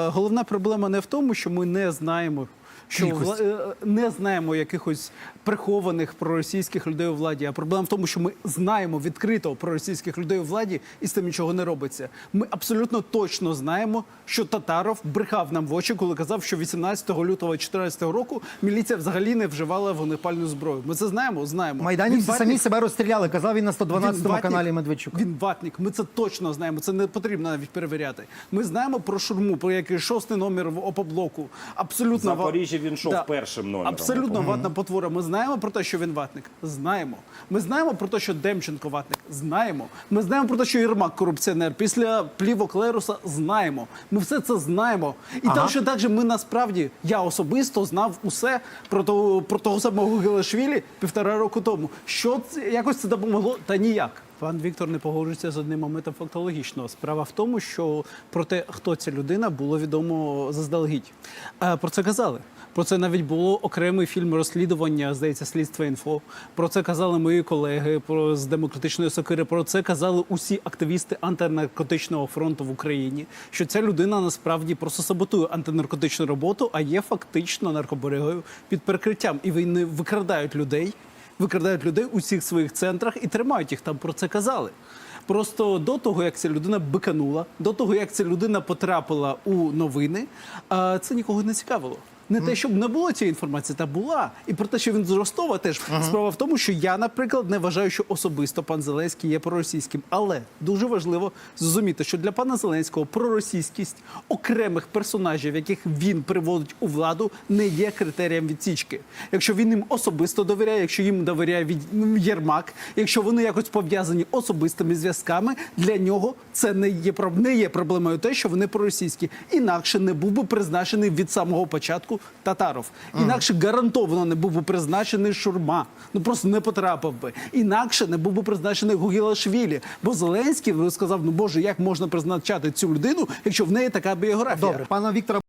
Е, Головна проблема не в тому, що ми не знаємо. Що Кількості. вла- е, не знаємо якихось прихованих проросійських людей у владі. А проблема в тому, що ми знаємо відкрито проросійських людей у владі, і з тим нічого не робиться. Ми абсолютно точно знаємо, що Татаров брехав нам в очі, коли казав, що 18 лютого 2014 року міліція взагалі не вживала вогнепальну зброю. Ми це знаємо, знаємо. Майданівці Він самі себе розстріляли. Казав він на 112 Він ватник. каналі Медведчука. Він ватник. Ми це точно знаємо. Це не потрібно навіть перевіряти. Ми знаємо про шурму, про який шостий номер в опоблоку. Абсолютно ва- Запоріжжі він йшов першим номером. Абсолютно ватна потвора. Ми знаємо про те, що він ватник. Знаємо. Ми знаємо про те, що Демченко ватник. Знаємо. Ми знаємо про те, що Єрмак корупціонер. Після плівок Леруса знаємо. Ми все це знаємо. І Ага. так, що так же ми насправді я особисто знав усе про того про того самого Гелешвілі півтора року тому. Що це якось це допомогло? Та ніяк. Пан Віктор не погоджується з одним моментом фактологічного. Справа в тому, що про те, хто ця людина, було відомо заздалегідь. А, Про це казали. Про це навіть було окремий фільм розслідування, здається, слідство інфо. Про це казали мої колеги про з демократичної сокири. Про це казали усі активісти антинаркотичного фронту в Україні. Що ця людина насправді просто саботує антинаркотичну роботу, а є фактично наркоберегою під прикриттям. І вони викрадають людей, викрадають людей у всіх своїх центрах і тримають їх там. Про це казали. Просто до того, як ця людина биканула, до того, як ця людина потрапила у новини, це нікого не цікавило. Не те, щоб не було цієї інформації, та була. І про те, що він з Ростова, теж справа в тому, що я, наприклад, не вважаю, що особисто пан Зеленський є проросійським. Але дуже важливо зрозуміти, що для пана Зеленського проросійськість окремих персонажів, яких він приводить у владу, не є критерієм відсічки. Якщо він їм особисто довіряє, якщо їм довіряє від ну, Єрмак, якщо вони якось пов'язані особистими зв'язками, для нього це не є не є проблемою те, що вони проросійські. Інакше не був би призначений від самого початку Татаров. Інакше гарантовано не був би призначений Шурма. Ну просто не потрапив би. Інакше не був би призначений Гугілашвілі. Бо Зеленський сказав: ну боже, як можна призначати цю людину, якщо в неї така біографія? Добре, пана Віктора.